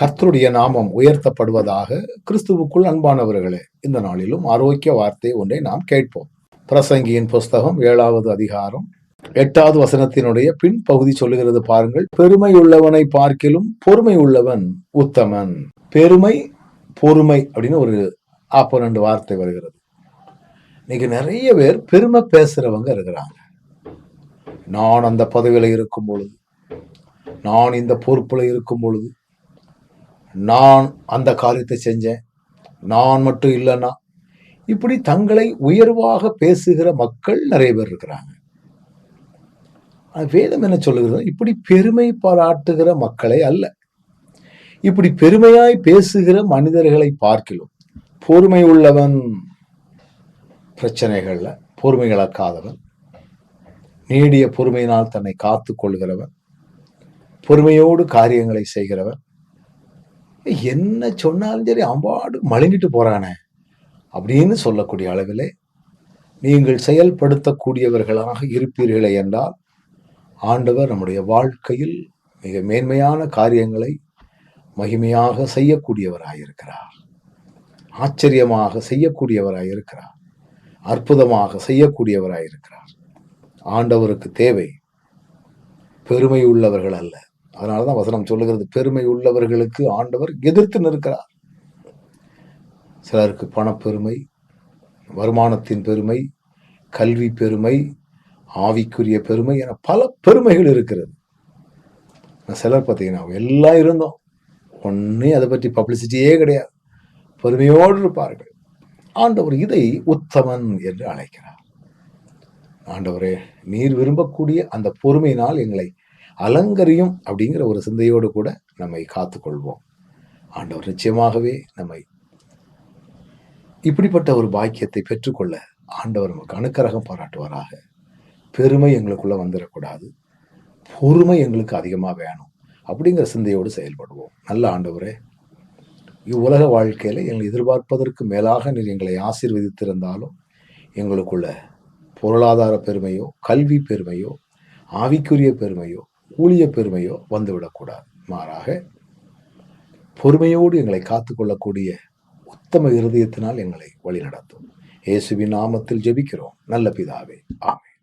கர்த்தருடைய நாமம் உயர்த்தப்படுவதாக கிறிஸ்துவுக்குள் அன்பானவர்களே இந்த நாளிலும் ஆரோக்கிய வார்த்தை ஒன்றை நாம் கேட்போம். பிரசங்கியின் புஸ்தகம் ஏழாவது அதிகாரம் எட்டாவது வசனத்தினுடைய பின்பகுதி சொல்லுகிறது பாருங்கள். பெருமை உள்ளவனை பார்க்கிலும் பொறுமை உள்ளவன் உத்தமன். பெருமை பொறுமை அப்படின்னு ஒரு ஆப்போனண்ட் வார்த்தை வருகிறது. இன்னைக்கு நிறைய பேர் பெருமை பேசுறவங்க இருக்கிறாங்க. நான் அந்த பதவியில இருக்கும் பொழுது நான் இந்த பொறுப்புல இருக்கும் பொழுது நான் அந்த காரியத்தை செஞ்சேன். நான் மட்டும் இல்லைன்னா இப்படி தங்களை உயர்வாக பேசுகிற மக்கள் நிறைய பேர் இருக்கிறாங்க. வேதம் என்ன சொல்லுகிறது? இப்படி பெருமை பாராட்டுகிற மக்களை அல்ல. இப்படி பெருமையாய் பேசுகிற மனிதர்களை பார்க்கலாம் பொறுமை உள்ளவன் பிரச்சனைகளில் பொறுமை இழக்காதவன் நீடிய பொறுமையினால் தன்னை காத்து கொள்கிறவன் பொறுமையோடு காரியங்களை செய்கிறவன் என்ன சொன்னாலும் சரி அம்பாடு மழுங்கிட்டு போறானே அப்படின்னு சொல்லக்கூடிய அளவிலே நீங்கள் செயல்படுத்தக்கூடியவர்களாக இருப்பீர்களே என்றால் ஆண்டவர் நம்முடைய வாழ்க்கையில் மிக மேன்மையான காரியங்களை மகிமையாக செய்யக்கூடியவராயிருக்கிறார். ஆச்சரியமாக செய்யக்கூடியவராயிருக்கிறார். அற்புதமாக செய்யக்கூடியவராயிருக்கிறார். ஆண்டவருக்கு தேவை பெருமை உள்ளவர்கள் அல்ல. அதனாலதான் வசனம் சொல்லுகிறது பெருமை உள்ளவர்களுக்கு ஆண்டவர் எதிர்த்து நிற்கிறார். சிலருக்கு பணப்பெருமை வருமானத்தின் பெருமை கல்வி பெருமை ஆவிக்குரிய பெருமை என பல பெருமைகள் இருக்கிறது. சிலர் பார்த்தீங்கன்னா எல்லாம் இருந்தோம். ஒன்றும் அதை பற்றி பப்ளிசிட்டியே கிடையாது. பெருமையோடு இருப்பார்கள். ஆண்டவர் இதை உத்தமன் என்று அழைக்கிறார். ஆண்டவரே நீர் விரும்பக்கூடிய அந்த பொறுமையினால் எங்களை அலங்கரியும் அப்படிங்கிற ஒரு சிந்தையோடு கூட நம்மை காத்துக்கொள்வோம். ஆண்டவர் நிச்சயமாகவே நம்மை இப்படிப்பட்ட ஒரு பாக்கியத்தை பெற்றுக்கொள்ள ஆண்டவர் நமக்கு அனுக்கரகம் பாராட்டுவாராக. பெருமை எங்களுக்குள்ள வந்துடக்கூடாது பொறுமை எங்களுக்கு அதிகமாக வேணும் அப்படிங்கிற சிந்தையோடு செயல்படுவோம். நல்ல ஆண்டவரே இவ்வுலக வாழ்க்கையில் எங்களை எதிர்பார்ப்பதற்கு மேலாக நீர் எங்களை ஆசீர்வதித்திருந்தாலும் எங்களுக்குள்ள பொருளாதார பெருமையோ கல்வி பெருமையோ ஆவிக்குரிய பெருமையோ ஊழிய பெருமையோ வந்துவிடக்கூடாது. மாறாக பொறுமையோடு எங்களை காத்துக்கொள்ளக்கூடிய உத்தம இருதயத்தினால் எங்களை வழிநடத்தும். இயேசுவின் நாமத்தில் ஜெபிக்கிறோம். நல்ல பிதாவே. ஆமே